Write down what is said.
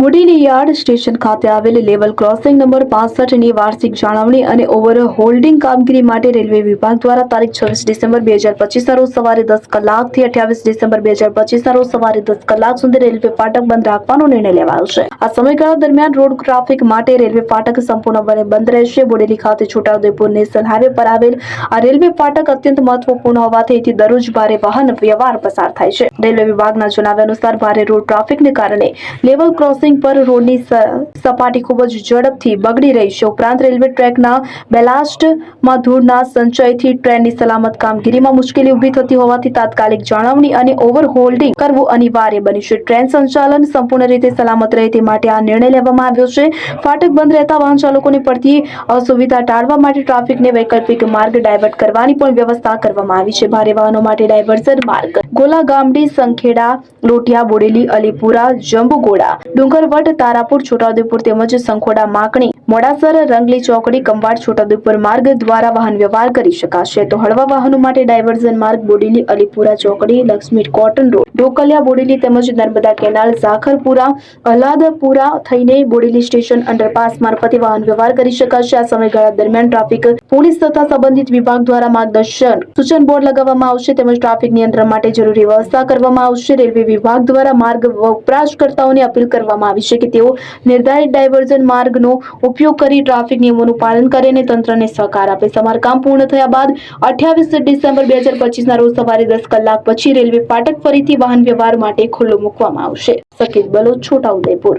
Bodeli yard station ખાતે આવેલ level crossing number પાસઠની વાર્ષિક જાળવણી અને ઓવર હોલ્ડિંગ કામગીરી માટે રેલવે વિભાગ દ્વારા તારીખ છવ્વીસ ડિસેમ્બર બે હજાર પચીસના રોજ સવારે દસ કલાકથી અઠ્યાવીસ ડિસેમ્બર બે હજાર પચીસના રોજ સવારે દસ કલાક સુધી રેલવે ફાટક બંધ રાખવાનો નિર્ણય લેવાયો છે. આ સમયગાળા દરમિયાન રોડ ટ્રાફિક માટે રેલવે ફાટક સંપૂર્ણપણે બંધ રહેશે. બોડેલી ખાતે છોટાઉદેપુર નેશનલ હાઈવે પર આવેલ આ રેલવે ફાટક અત્યંત મહત્વપૂર્ણ હોવાથી અહીંથી દરરોજ ભારે વાહન વ્યવહાર પસાર થાય છે. રેલવે વિભાગના જણાવ્યા અનુસાર ભારે રોડ ટ્રાફિકને કારણે લેવલ ક્રોસિંગ પર રોડની સપાટી ખૂબ જ ઝડપથી બગડી રહી છે. ઉપરાંત રેલવે ટ્રેકના બેલાસ્ટમાં ધૂળના સંચયથી ટ્રેનની સલામત કામગીરીમાં મુશ્કેલી ઊભી થતી હોવાથી તાત્કાલિક જાળવણી અને ઓવરહોલ્ડિંગ કરવું અનિવાર્ય બન્યું છે. ટ્રેન સંચાલન સંપૂર્ણ રીતે સલામત રહે તે માટે આ નિર્ણય લેવામાં આવ્યો છે. ફાટક બંધ રહેતા વાહન ચાલકોને પડતી અસુવિધા ટાળવા માટે ટ્રાફિકને વૈકલ્પિક માર્ગ ડાયવર્ટ કરવાની પણ વ્યવસ્થા કરવામાં આવી છે. ભારે વાહનો માટે ડાયવર્ઝન માર્ગ. ગોલા ગામડી, સંખેડા, લોટિયા, બોડેલી, અલીપુરા, જંબુગોડા ડુંગરવટ તારાપુર છોટાઉદેપુર તેમજ સંખોડા માકણી મોડાસર રંગલી ચોકડી કંબાડ છોટાઉદેપુર માર્ગ દ્વારા વાહન વ્યવહાર કરી શકાશે. તો હળવા વાહનો માટે ડાયવર્ઝન માર્ગ બોડેલી અલીપુરા ચોકડી, લક્ષ્મી કોટન રોડ. ઢોકલિયા બોડેલી તેમજ નર્મદા કેનાલ, ઝાખરપુરા અહલાદપુરા થઈને બોડેલી સ્ટેશન અંડરપાસ મારફતે વાહન વ્યવહાર કરી શકાશે. આ સમયગાળા દરમિયાન ટ્રાફિક, પોલીસ તથા સંબંધિત વિભાગ દ્વારા માર્ગદર્શન, સૂચન બોર્ડ લગાવવામાં આવશે તેમજ ટ્રાફિક નિયંત્રણ માટે જરૂરી વ્યવસ્થા કરવામાં આવશે. રેલવે વિભાગ દ્વારા માર્ગ વપરાશકર્તાઓને અપીલ કરવામાં આવી છે કે તેઓ નિર્ધારિત ડાયવર્ઝન માર્ગનો ઉપયોગ કરી ટ્રાફિક નિયમોનું પાલન કરે અને તંત્રને સહકાર આપે. સમારકામ પૂર્ણ થયા બાદ અઠ્યાવીસ ડિસેમ્બર બે હજાર પચીસના રોજ સવારે દસ કલાક પછી રેલવે ફાટક ફરીથી વાહન વ્યવહાર માટે ખુલ્લું મૂકવામાં આવશે. સકીત બલોચ છોટાઉદેપુર